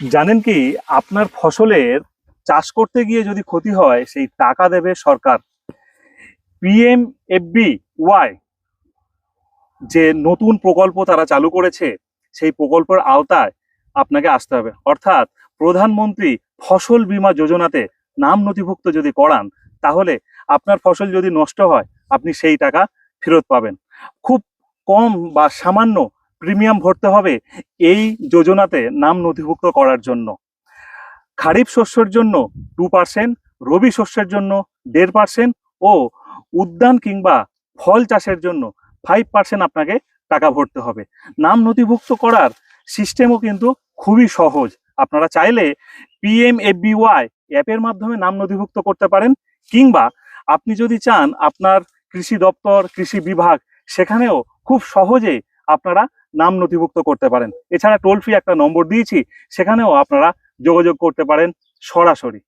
জানেন কি, আপনার ফসলের চাষ করতে গিয়ে যদি ক্ষতি হয়, সেই টাকা দেবে সরকার। পিএম এফবি ওয়াই যে নতুন প্রকল্প তারা চালু করেছে, সেই প্রকল্পের আওতায় আপনাকে আসতে হবে। অর্থাৎ প্রধানমন্ত্রী ফসল বীমা যোজনাতে নাম নথিভুক্ত যদি করান, তাহলে আপনার ফসল যদি নষ্ট হয়, আপনি সেই টাকা ফেরত পাবেন। খুব কম বা সামান্য প্রিমিয়াম ভরতে হবে এই যোজনাতে নাম নথিভুক্ত করার জন্য। খারিফ শস্যের জন্য টু পার্সেন্ট রবি শস্যের জন্য দেড় পার্সেন্ট ও উদ্যান কিংবা ফল চাষের জন্য ফাইভ পার্সেন্ট আপনাকে টাকা ভরতে হবে। নাম নথিভুক্ত করার সিস্টেমও কিন্তু খুবই সহজ। আপনারা চাইলে পিএম এফবিওয়াই অ্যাপের মাধ্যমে নাম নথিভুক্ত করতে পারেন কিংবা আপনি যদি চান আপনার কৃষি দপ্তর, কৃষি বিভাগ, সেখানেও খুব সহজে আপনারা নাম নথিভুক্ত করতে পারেন। এছাড়া টোল ফ্রি একটা নম্বর দিয়েছি, সেখানেও আপনারা যোগাযোগ করতে পারেন সরাসরি।